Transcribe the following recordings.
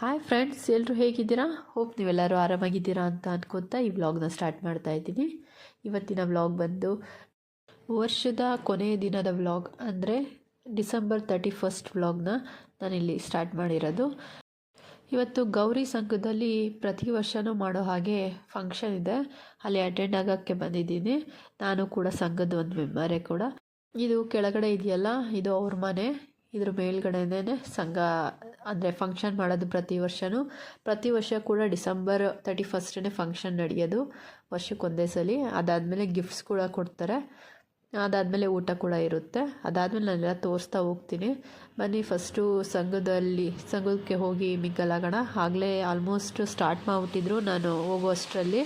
Hi friends ಎಲ್ಲರೂ ಹೇಗಿದ್ದೀರಾ? Hope ನೀವೆಲ್ಲರೂ ಆರಾಮಾಗಿದ್ದೀರಾ ಅಂತ ಅನ್ಕೊತಾ ಈ ವ್ಲಾಗ್ನ ಸ್ಟಾರ್ಟ್ ಮಾಡ್ತಾ ಇದ್ದೀನಿ. ಇವತ್ತಿನ ವ್ಲಾಗ್ ಬಂದು ವರ್ಷದ ಕೊನೆಯ ದಿನದ ವ್ಲಾಗ್ ಅಂದರೆ ಡಿಸೆಂಬರ್ ತರ್ಟಿ ಫಸ್ಟ್ ವ್ಲಾಗ್ನ ನಾನಿಲ್ಲಿ ಸ್ಟಾರ್ಟ್ ಮಾಡಿರೋದು. ಇವತ್ತು ಗೌರಿ ಸಂಘದಲ್ಲಿ ಪ್ರತಿ ವರ್ಷವೂ ಮಾಡೋ ಹಾಗೆ ಫಂಕ್ಷನ್ ಇದೆ. ಅಲ್ಲಿ ಅಟೆಂಡ್ ಆಗೋಕ್ಕೆ ಬಂದಿದ್ದೀನಿ. ನಾನು ಕೂಡ ಸಂಘದ ಒಂದು ಮೆಂಬರೇ ಕೂಡ. ಇದು ಕೆಳಗಡೆ ಇದೆಯಲ್ಲ, ಇದು ಅವ್ರ ಮನೆ. ಇದ್ರ ಮೇಲ್ಗಡೆನೇ ಸಂಘ, ಅಂದರೆ ಫಂಕ್ಷನ್ ಮಾಡೋದು ಪ್ರತಿ ವರ್ಷವೂ ಪ್ರತಿ ವರ್ಷ ಕೂಡ ಡಿಸೆಂಬರ್ ತರ್ಟಿ ಫಸ್ಟೇ ಫಂಕ್ಷನ್ ನಡೆಯೋದು ವರ್ಷಕ್ಕೊಂದೇ ಸಲ. ಅದಾದಮೇಲೆ ಗಿಫ್ಟ್ಸ್ ಕೂಡ ಕೊಡ್ತಾರೆ. ಅದಾದಮೇಲೆ ಊಟ ಕೂಡ ಇರುತ್ತೆ. ಅದಾದಮೇಲೆ ನಾನೆಲ್ಲ ತೋರಿಸ್ತಾ ಹೋಗ್ತೀನಿ. ಬನ್ನಿ ಫಸ್ಟು ಸಂಘದಲ್ಲಿ, ಸಂಘಕ್ಕೆ ಹೋಗಿ ಮಿಗ್ಗಲಾಗೋಣ. ಆಗಲೇ ಆಲ್ಮೋಸ್ಟ್ ಸ್ಟಾರ್ಟ್ ಮಾಡಿಬಿಟ್ಟಿದ್ರು ನಾನು ಹೋಗೋಷ್ಟರಲ್ಲಿ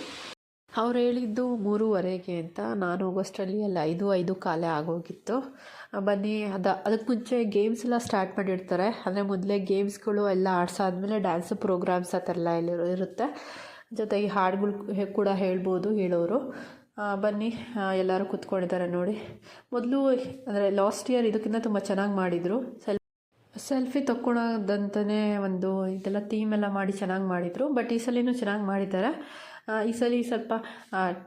ಅವ್ರು ಹೇಳಿದ್ದು ಮೂರುವರೆಗೆ ಅಂತ. ನಾನು ಹೋಗೋಷ್ಟರಲ್ಲಿ ಅಲ್ಲಿ, ಐದು ಐದು ಕಾಲೇ ಆಗೋಗಿತ್ತು. ಬನ್ನಿ, ಅದ ಅದಕ್ಕೆ ಮುಂಚೆ ಗೇಮ್ಸ್ ಎಲ್ಲ ಸ್ಟಾರ್ಟ್ ಮಾಡಿರ್ತಾರೆ. ಅಂದರೆ ಮೊದಲೇ ಗೇಮ್ಸ್ಗಳು ಎಲ್ಲ ಆಡ್ಸಾದ್ಮೇಲೆ ಡ್ಯಾನ್ಸ್ ಪ್ರೋಗ್ರಾಮ್ಸ್ ಆ ಥರ ಎಲ್ಲ ಇರುತ್ತೆ. ಜೊತೆಗೆ ಹಾಡುಗಳು ಕೂಡ ಹೇಳ್ಬೋದು ಹೇಳೋರು. ಬನ್ನಿ ಎಲ್ಲರೂ ಕೂತ್ಕೊಂಡಿದ್ದಾರೆ ನೋಡಿ. ಮೊದಲು, ಅಂದರೆ ಲಾಸ್ಟ್ ಇಯರ್ ಇದಕ್ಕಿಂತ ತುಂಬ ಚೆನ್ನಾಗಿ ಮಾಡಿದರು. ಸೆಲ್, ಸೆಲ್ಫಿ ತಕ್ಕೊಳೋದಂತಲೇ ಒಂದು ಇದೆಲ್ಲ ಥೀಮ್ ಎಲ್ಲ ಮಾಡಿ ಚೆನ್ನಾಗಿ ಮಾಡಿದರು. ಬಟ್ ಈ ಸಲಿನೂ ಚೆನ್ನಾಗಿ ಮಾಡಿದ್ದಾರೆ. ಈ ಸಲ ಸ್ವಲ್ಪ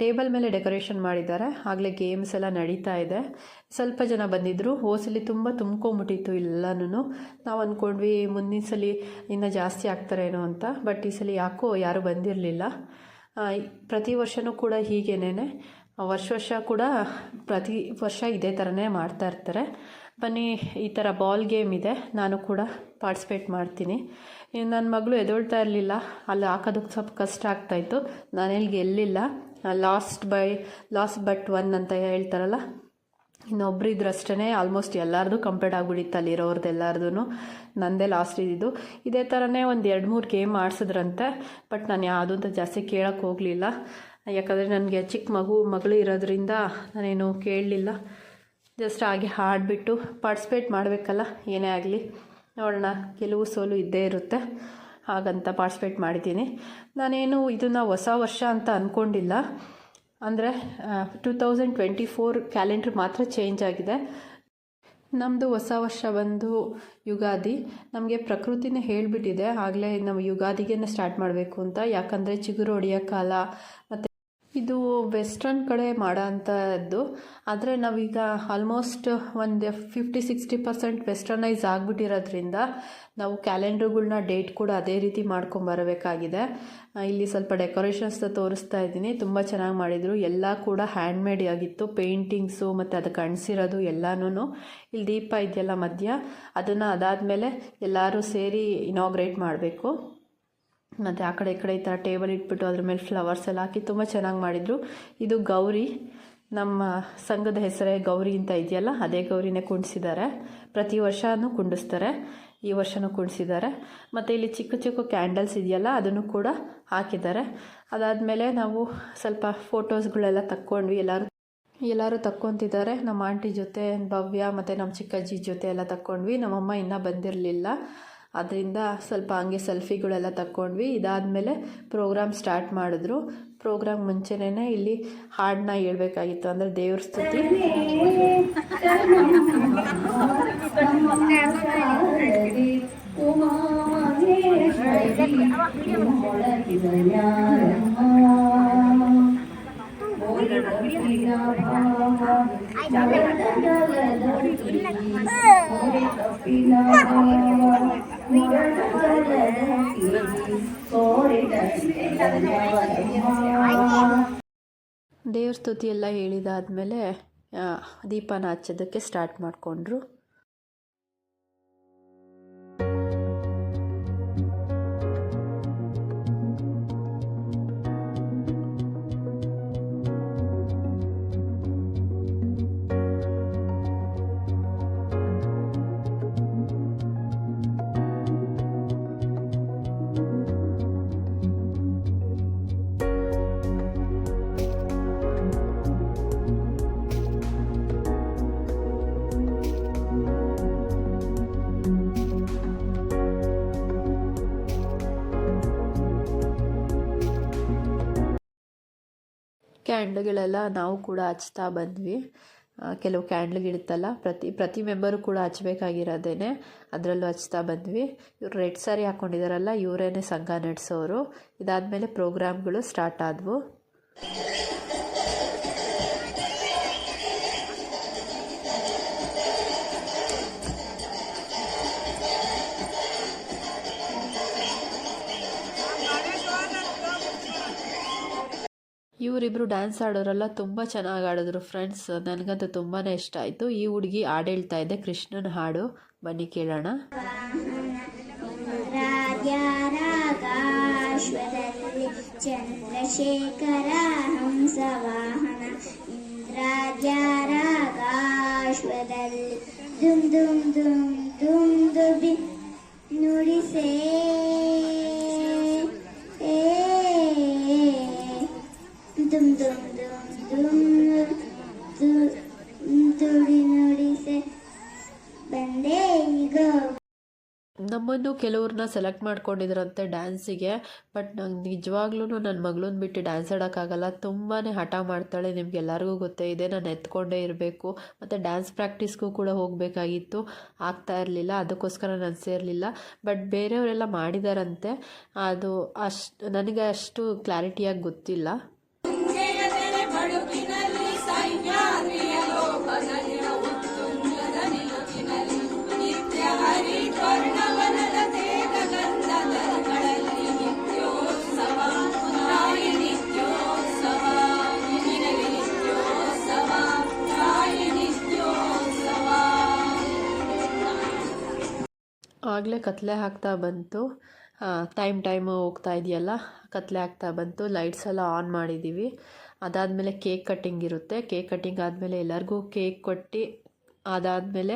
ಟೇಬಲ್ ಮೇಲೆ ಡೆಕೋರೇಷನ್ ಮಾಡಿದ್ದಾರೆ. ಆಗಲೇ ಗೇಮ್ಸ್ ಎಲ್ಲ ನಡೀತಾ ಇದೆ. ಸ್ವಲ್ಪ ಜನ ಬಂದಿದ್ದರು ಹೋಸಲಿ ತುಂಬ ತುಂಬ್ಕೊಂಬಿಟ್ಟಿತ್ತು ಎಲ್ಲನೂ ನಾವು ಅಂದ್ಕೊಂಡ್ವಿ ಮುಂದಿನ ಸಲ ಇನ್ನೂ ಜಾಸ್ತಿ ಆಗ್ತಾರೇನೋ ಅಂತ. ಬಟ್ ಈ ಸಲ ಯಾಕೋ ಯಾರೂ ಬಂದಿರಲಿಲ್ಲ. ಪ್ರತಿ ವರ್ಷವೂ ಕೂಡ ಹೀಗೇನೇ ವರ್ಷ ವರ್ಷ ಕೂಡ ಪ್ರತಿ ವರ್ಷ ಇದೇ ಥರನೇ ಮಾಡ್ತಾ ಇರ್ತಾರೆ. ಬನ್ನಿ, ಈ ಥರ ಬಾಲ್ ಗೇಮ್ ಇದೆ. ನಾನು ಕೂಡ ಪಾರ್ಟಿಸಿಪೇಟ್ ಮಾಡ್ತೀನಿ. ನನ್ನ ಮಗಳು ಎದೊಳ್ತಾ ಇರಲಿಲ್ಲ. ಅಲ್ಲಿ ಹಾಕೋದಕ್ಕೆ ಸ್ವಲ್ಪ ಕಷ್ಟ ಆಗ್ತಾಯಿತ್ತು ನಾನು ಎಲ್ಲಿ ಗೆಲ್ಲಿಲ್ಲ last by last but one ಅಂತ ಹೇಳ್ತಾರಲ್ಲ. ಇನ್ನೊಬ್ರು ಇದ್ರು ಅಷ್ಟೇ ಆಲ್ಮೋಸ್ಟ್ ಎಲ್ಲರದು ಕಂಪ್ಲೀಟ್ ಆಗಿಬಿಡಿತ್ತು ಅಲ್ಲಿರೋರ್ದು ಎಲ್ಲರದೂ ನಂದೇ ಲಾಸ್ಟ್ ಇದ್ದಿದ್ದು ಇದೇ ಥರನೇ ಒಂದು ಎರಡು ಮೂರು ಗೇಮ್ ಆಡಿಸಿದ್ರಂತೆ ಬಟ್ ನಾನು ಯಾವುದು ಅಂತ ಜಾಸ್ತಿ ಕೇಳೋಕ್ಕೆ ಹೋಗಲಿಲ್ಲ. ಯಾಕಂದರೆ ನನಗೆ ಚಿಕ್ಕ ಮಗು, ಮಗಳು ಇರೋದ್ರಿಂದ ನಾನೇನು ಕೇಳಲಿಲ್ಲ. ಜಸ್ಟ್ ಹಾಗೆ ಹಾಡಿಬಿಟ್ಟು ಪಾರ್ಟಿಸಿಪೇಟ್ ಮಾಡಬೇಕಲ್ಲ, ಏನೇ ಆಗಲಿ. ನೋಡೋಣ, ಕೆಲವು ಸೋಲು ಇದ್ದೇ ಇರುತ್ತೆ. ಹಾಗಂತ ಪಾರ್ಟಿಸಿಪೇಟ್ ಮಾಡಿದ್ದೀನಿ. ನಾನೇನು ಇದನ್ನು ಹೊಸ ವರ್ಷ ಅಂತ ಅಂದ್ಕೊಂಡಿಲ್ಲ ಅಂದರೆ two thousand twenty four calendar ಮಾತ್ರ ಚೇಂಜ್ ಆಗಿದೆ. ನಮ್ಮದು ಹೊಸ ವರ್ಷ ಬಂದು ಯುಗಾದಿ. ನಮಗೆ ಪ್ರಕೃತಿನೇ ಹೇಳಿಬಿಟ್ಟಿದೆ. ಆಗಲೇ ನಾವು ಯುಗಾದಿಗೆ ಸ್ಟಾರ್ಟ್ ಮಾಡಬೇಕು ಅಂತ. ಯಾಕಂದರೆ ಚಿಗುರು ಹೊಡೆಯೋ ಕಾಲ, ಮತ್ತು ಇದು ವೆಸ್ಟರ್ನ್ ಕಡೆ ಮಾಡೋ ಅಂಥದ್ದು ಆದರೆ ನಾವೀಗ ಆಲ್ಮೋಸ್ಟ್ ಒಂದು ಫಿಫ್ಟಿ ಸಿಕ್ಸ್ಟಿ ಪರ್ಸೆಂಟ್ ವೆಸ್ಟರ್ನೈಸ್ ಆಗಿಬಿಟ್ಟಿರೋದ್ರಿಂದ ನಾವು ಕ್ಯಾಲೆಂಡ್ರುಗಳ್ನ ಡೇಟ್ ಕೂಡ ಅದೇ ರೀತಿ ಮಾಡ್ಕೊಂಬರಬೇಕಾಗಿದೆ ಇಲ್ಲಿ ಸ್ವಲ್ಪ ಡೆಕೋರೇಷನ್ಸ್ ತೋರಿಸ್ತಾ ಇದ್ದೀನಿ. ತುಂಬ ಚೆನ್ನಾಗಿ ಮಾಡಿದರು. ಎಲ್ಲ ಕೂಡ ಹ್ಯಾಂಡ್ಮೇಡ್ ಆಗಿತ್ತು. ಪೇಂಟಿಂಗ್ಸು ಮತ್ತು ಅದಕ್ಕೆ ಅಣಿಸಿರೋದು ಎಲ್ಲನೂ ಇಲ್ಲಿ ದೀಪ ಇದೆಯಲ್ಲ ಮಧ್ಯ. ಅದನ್ನು ಅದಾದಮೇಲೆ ಎಲ್ಲರೂ ಸೇರಿ ಇನಾಗ್ರೇಟ್ ಮಾಡಬೇಕು. ಮತ್ತು ಆ ಕಡೆ ಈ ಕಡೆ ಈ ಥರ ಟೇಬಲ್ ಇಟ್ಬಿಟ್ಟು ಅದ್ರ ಮೇಲೆ ಫ್ಲವರ್ಸ್ ಎಲ್ಲ ಹಾಕಿ ತುಂಬ ಚೆನ್ನಾಗಿ ಮಾಡಿದರು. ಇದು ಗೌರಿ, ನಮ್ಮ ಸಂಘದ ಹೆಸರೇ ಗೌರಿ ಅಂತ ಇದೆಯಲ್ಲ, ಅದೇ ಗೌರಿನೇ ಕುಣಿಸಿದ್ದಾರೆ ಪ್ರತಿ ವರ್ಷವೂ ಕುಂಡಿಸ್ತಾರೆ, ಈ ವರ್ಷವೂ ಕುಣಿಸಿದ್ದಾರೆ ಮತ್ತು ಇಲ್ಲಿ ಚಿಕ್ಕ ಚಿಕ್ಕ ಕ್ಯಾಂಡಲ್ಸ್ ಇದೆಯಲ್ಲ, ಅದನ್ನು ಕೂಡ ಹಾಕಿದ್ದಾರೆ. ಅದಾದಮೇಲೆ ನಾವು ಸ್ವಲ್ಪ ಫೋಟೋಸ್ಗಳೆಲ್ಲ ತಕ್ಕೊಂಡ್ವಿ. ಎಲ್ಲರೂ ಎಲ್ಲರೂ ತಕ್ಕೊತಿದ್ದಾರೆ. ನಮ್ಮ ಆಂಟಿ ಜೊತೆ, ಭವ್ಯ ಮತ್ತು ನಮ್ಮ ಚಿಕ್ಕಜ್ಜಿ ಜೊತೆ ಎಲ್ಲ ತಕ್ಕೊಂಡ್ವಿ. ನಮ್ಮಮ್ಮ ಇನ್ನೂ ಬಂದಿರಲಿಲ್ಲ. ಅದರಿಂದ ಸ್ವಲ್ಪ ಹಂಗೆ ಸೆಲ್ಫಿಗಳೆಲ್ಲ ತಕ್ಕೊಂಡ್ವಿ. ಇದಾದಮೇಲೆ ಪ್ರೋಗ್ರಾಮ್ ಸ್ಟಾರ್ಟ್ ಮಾಡಿದ್ರು. ಪ್ರೋಗ್ರಾಮ್ ಮುಂಚೆನೇ ಇಲ್ಲಿ ಹಾಡನ್ನ ಹೇಳ್ಬೇಕಾಗಿತ್ತು. ಅಂದರೆ ದೇವ್ರ ಸ್ತುತಿ. ದೇವ್ರ ಸ್ತುತಿ ಎಲ್ಲ ಹೇಳಿದಾದ್ಮೇಲೆ ದೀಪನ ಹಚ್ಚೋದಕ್ಕೆ ಸ್ಟಾರ್ಟ್ ಮಾಡಿಕೊಂಡ್ರು. ಕ್ಯಾಂಡ್ಲ್ಗಳೆಲ್ಲ ನಾವು ಕೂಡ ಹಚ್ತಾ ಬಂದ್ವಿ. ಕೆಲವು ಕ್ಯಾಂಡ್ಲ್ಗಳಿತ್ತಲ್ಲ ಪ್ರತಿ ಪ್ರತಿ ಮೆಂಬರು ಕೂಡ ಹಚ್ಬೇಕಾಗಿರೋದೇನೆ, ಅದರಲ್ಲೂ ಹಚ್ತಾ ಬಂದ್ವಿ. ಇವ್ರು ರೆಡ್ ಸಾರಿ ಹಾಕ್ಕೊಂಡಿದ್ದಾರಲ್ಲ ಇವರೇನೆ ಸಂಘ ನಡೆಸೋರು. ಇದಾದಮೇಲೆ ಪ್ರೋಗ್ರಾಮ್ಗಳು ಸ್ಟಾರ್ಟ್ ಆದವು. ಇವರಿಬ್ಬರು ಡ್ಯಾನ್ಸ್ ಆಡೋರೆಲ್ಲ ತುಂಬ ಚೆನ್ನಾಗಿ ಆಡಿದ್ರು ಫ್ರೆಂಡ್ಸ್ ನನಗಂತೂ ತುಂಬಾ ಇಷ್ಟ ಆಯಿತು ಈ ಹುಡುಗಿ ಹಾಡು ಹೇಳ್ತಾ ಇದೆ ಕೃಷ್ಣನ ಹಾಡು ಬನ್ನಿ ಕೇಳೋಣ ಚಂದ್ರಶೇಖರ ಹಂಸವಾಹನ ಇಂದ್ರಾಜರಾಗಾಶ್ವದಲ್ಲಿ ದುಮ್ ದುಮ್ ದುಮ್ ದುಮ್ ದುಬಿ ನುಡಿಸೇ ನಮ್ಮನ್ನು ಕೆಲವ್ರನ್ನ ಸೆಲೆಕ್ಟ್ ಮಾಡ್ಕೊಂಡಿದ್ರಂತೆ ಡ್ಯಾನ್ಸಿಗೆ ಬಟ್ ನಂಗೆ ನಿಜವಾಗ್ಲೂ ನನ್ನ ಮಗಳನ್ನ ಬಿಟ್ಟು ಡ್ಯಾನ್ಸ್ ಆಡೋಕ್ಕಾಗಲ್ಲ. ತುಂಬಾ ಹಠ ಮಾಡ್ತಾಳೆ ನಿಮ್ಗೆಲ್ಲರಿಗೂ ಗೊತ್ತೇ ಇದೆ, ನಾನು ಎತ್ಕೊಂಡೇ ಇರಬೇಕು. ಮತ್ತು ಡ್ಯಾನ್ಸ್ ಪ್ರಾಕ್ಟೀಸ್ಗೂ ಕೂಡ ಹೋಗಬೇಕಾಗಿತ್ತು. ಆಗ್ತಾ ಇರಲಿಲ್ಲ, ಅದಕ್ಕೋಸ್ಕರ ನಾನು ಸೇರಲಿಲ್ಲ. ಬಟ್ ಬೇರೆಯವರೆಲ್ಲ ಮಾಡಿದಾರಂತೆ. ಅದು ಅಷ್ಟು, ನನಗೆ ಅಷ್ಟು ಕ್ಲಾರಿಟಿಯಾಗಿ ಗೊತ್ತಿಲ್ಲ. ಆಗಲೇ ಕತ್ಲೆ ಹಾಕ್ತಾ ಬಂತು. ಟೈಮ್ ಟೈಮ್ ಹೋಗ್ತಾ ಇದೆಯಲ್ಲ, ಕತ್ಲೆ ಆಗ್ತಾ ಬಂತು. ಲೈಟ್ಸ್ ಎಲ್ಲ ಆನ್ ಮಾಡಿದ್ದೀವಿ ಅದಾದಮೇಲೆ ಕೇಕ್ ಕಟ್ಟಿಂಗ್ ಇರುತ್ತೆ. ಕೇಕ್ ಕಟ್ಟಿಂಗ್ ಆದಮೇಲೆ ಎಲ್ಲರಿಗೂ ಕೇಕ್ ಕೊಟ್ಟು ಅದಾದಮೇಲೆ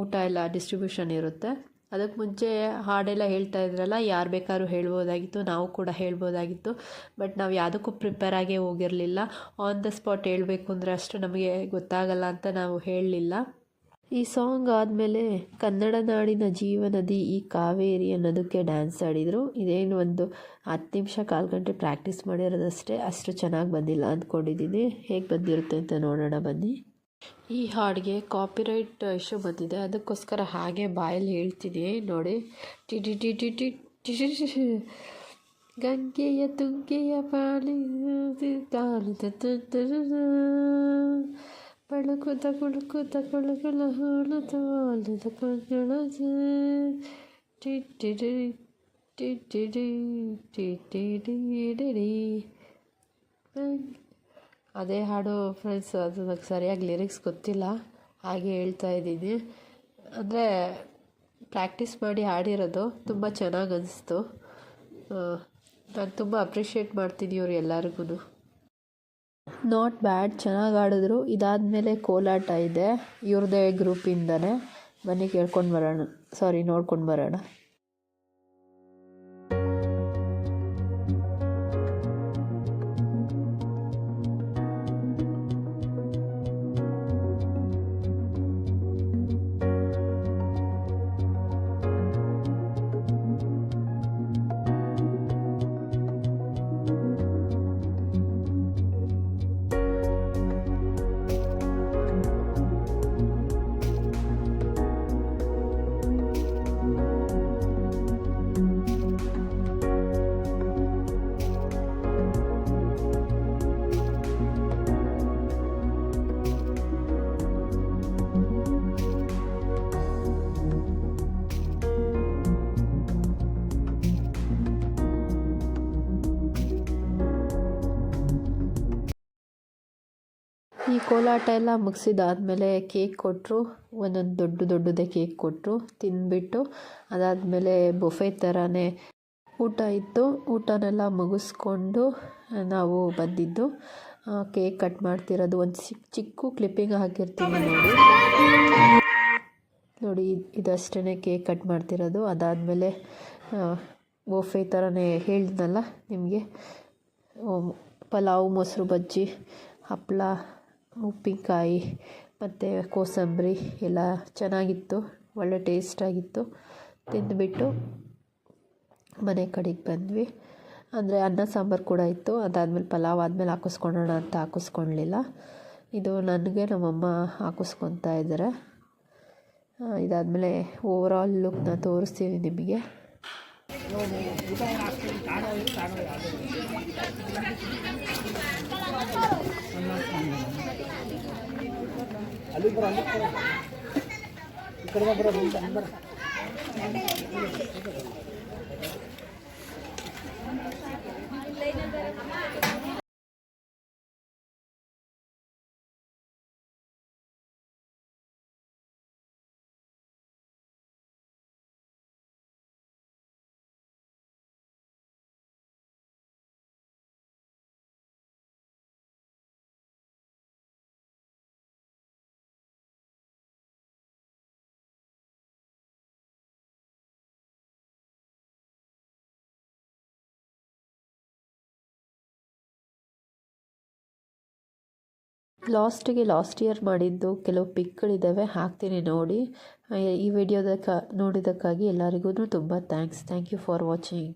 ಊಟ ಎಲ್ಲ ಡಿಸ್ಟ್ರಿಬ್ಯೂಷನ್ ಇರುತ್ತೆ. ಅದಕ್ಕೆ ಮುಂಚೆ ಹಾಡೆಲ್ಲ ಹೇಳ್ತಾ ಇದ್ರಲ್ಲ, ಯಾರು ಬೇಕಾದ್ರೂ ಹೇಳ್ಬೋದಾಗಿತ್ತು, ನಾವು ಕೂಡ ಹೇಳ್ಬೋದಾಗಿತ್ತು. ಬಟ್ ನಾವು ಯಾವುದಕ್ಕೂ ಪ್ರಿಪೇರ್ ಆಗೇ ಹೋಗಿರಲಿಲ್ಲ. ಆನ್ ದ ಸ್ಪಾಟ್ ಹೇಳಬೇಕು ಅಂದರೆ ಅಷ್ಟು ನಮಗೆ ಗೊತ್ತಾಗಲ್ಲ ಅಂತ ನಾವು ಹೇಳಲಿಲ್ಲ. ಈ ಸಾಂಗ್ ಆದಮೇಲೆ ಕನ್ನಡ ನಾಡಿನ ಜೀವನದಿ ಈ ಕಾವೇರಿ ಅನ್ನೋದಕ್ಕೆ ಡ್ಯಾನ್ಸ್ ಆಡಿದರು. ಇದೇನು ಒಂದು ಹತ್ತು ನಿಮಿಷ ಕಾಲು ಗಂಟೆ ಪ್ರಾಕ್ಟೀಸ್ ಮಾಡಿರೋದಷ್ಟೇ, ಅಷ್ಟು ಚೆನ್ನಾಗಿ ಬಂದಿಲ್ಲ ಅಂದ್ಕೊಂಡಿದ್ದೀನಿ ಹೇಗೆ ಬಂದಿರುತ್ತೆ ಅಂತ ನೋಡೋಣ ಬನ್ನಿ. ಈ ಹಾಡಿಗೆ ಕಾಪಿರೈಟ್ ಇಶ್ಯೂ ಬಂದಿದೆ. ಅದಕ್ಕೋಸ್ಕರ ಹಾಗೆ ಬಾಯಲ್ಲಿ ಹೇಳ್ತಿದ್ದೀನಿ ನೋಡಿ. T T T T T T ಗಂಗೆಯ ತುಂಗೆಯ ಪಾಲಿ ಬಳುಕುತ ಕುಳುಕುತ ಕುಳುಕುಲು ಹೋಲುತು ಒಲುದ ಕಣ್ಣೊಳಗೆ ಟಿಟ್ಟಿಡಿ ಟಿಟ್ಟಿಡಿ ಅದೇ ಹಾಡು ಫ್ರೆಂಡ್ಸ್ ಅದು ನನಗೆ ಸರಿಯಾಗಿ ಲಿರಿಕ್ಸ್ ಗೊತ್ತಿಲ್ಲ ಹಾಗೆ ಹೇಳ್ತಾ ಇದ್ದೀನಿ ಅಂದರೆ ಪ್ರಾಕ್ಟೀಸ್ ಮಾಡಿ ಹಾಡಿರೋದು ತುಂಬ ಚೆನ್ನಾಗಿ ಅನಿಸ್ತು ನಾನು ತುಂಬ ಅಪ್ರಿಷಿಯೇಟ್ ಮಾಡ್ತೀನಿ ಇವ್ರು ಎಲ್ಲರಿಗೂ ನಾಟ್ ಬ್ಯಾಡ್ ಚೆನ್ನಾಗಿ ಆಡಿದ್ರು. ಇದಾದಮೇಲೆ ಕೋಲಾಟ ಇದೆ. ಇವ್ರದ್ದೇ ಗ್ರೂಪಿಂದನೇ ಬನ್ನಿ ಕೇಳ್ಕೊಂಡು ಬರೋಣ. ಸಾರಿ ನೋಡ್ಕೊಂಡು ಬರೋಣ. ಈ ಕೋಲಾಟ ಎಲ್ಲ ಮುಗಿಸಿದಾದಮೇಲೆ ಕೇಕ್ ಕೊಟ್ಟರು ಒಂದೊಂದು ದೊಡ್ಡ ದೊಡ್ಡದೇ ಕೇಕ್ ಕೊಟ್ಟರು ತಿಂದ್ಬಿಟ್ಟು ಅದಾದಮೇಲೆ ಬೊಫೆ ಥರನೇ ಊಟ ಇತ್ತು. ಊಟನೆಲ್ಲ ಮುಗಿಸ್ಕೊಂಡು ನಾವು ಬಂದಿದ್ದು. ಕೇಕ್ ಕಟ್ ಮಾಡ್ತಿರೋದು ಒಂದು ಚಿಕ್ಕ ಚಿಕ್ಕ ಕ್ಲಿಪ್ಪಿಂಗ್ ಹಾಕಿರ್ತೀನಿ ನೋಡಿ. ನೋಡಿ ಇದಷ್ಟೇ ಕೇಕ್ ಕಟ್ ಮಾಡ್ತಿರೋದು. ಅದಾದಮೇಲೆ ಬೊಫೆ ಥರನೇ ಹೇಳಿದ್ನಲ್ಲ ನಿಮಗೆ? ಪಲಾವ್, ಮೊಸರು ಬಜ್ಜಿ ಹಪ್ಪಳ ಉಪ್ಪಿನಕಾಯಿ ಮತ್ತು ಕೋಸಂಬರಿ ಎಲ್ಲ ಚೆನ್ನಾಗಿತ್ತು, ಒಳ್ಳೆ ಟೇಸ್ಟಾಗಿತ್ತು ತಿಂದುಬಿಟ್ಟು ಮನೆ ಕಡೆಗೆ ಬಂದ್ವಿ. ಅಂದರೆ ಅನ್ನ ಸಾಂಬಾರು ಕೂಡ ಇತ್ತು. ಅದಾದಮೇಲೆ ಪಲಾವ್ ಆದಮೇಲೆ ಹಾಕಿಸ್ಕೊಳ್ಳೋಣ ಅಂತ ಹಾಕಿಸ್ಕೊಳ್ಲಿಲ್ಲ. ಇದು ನನಗೆ ನಮ್ಮಮ್ಮ ಹಾಕಿಸ್ಕೊತಾ ಇದ್ದಾರೆ ಇದಾದಮೇಲೆ ಓವರಾಲ್ ಲುಕ್ನ ತೋರಿಸ್ತೀನಿ ನಿಮಗೆ. ಅಲ್ಲಿ ಬರ ಅಲ್ಲಿ ಬರ ಈ ಕಡೆ ಬರ ಲಾಸ್ಟಿಗೆ ಲಾಸ್ಟ್ ಇಯರ್ ಮಾಡಿದ್ದು ಕೆಲವು ಪಿಕ್ಗಳಿದ್ದಾವೆ, ಹಾಕ್ತೀನಿ ನೋಡಿ. ಈ ವಿಡಿಯೋದ ನೋಡಿದ್ದಕ್ಕಾಗಿ ಎಲ್ಲರಿಗೂ ತುಂಬ thanks thank you for watching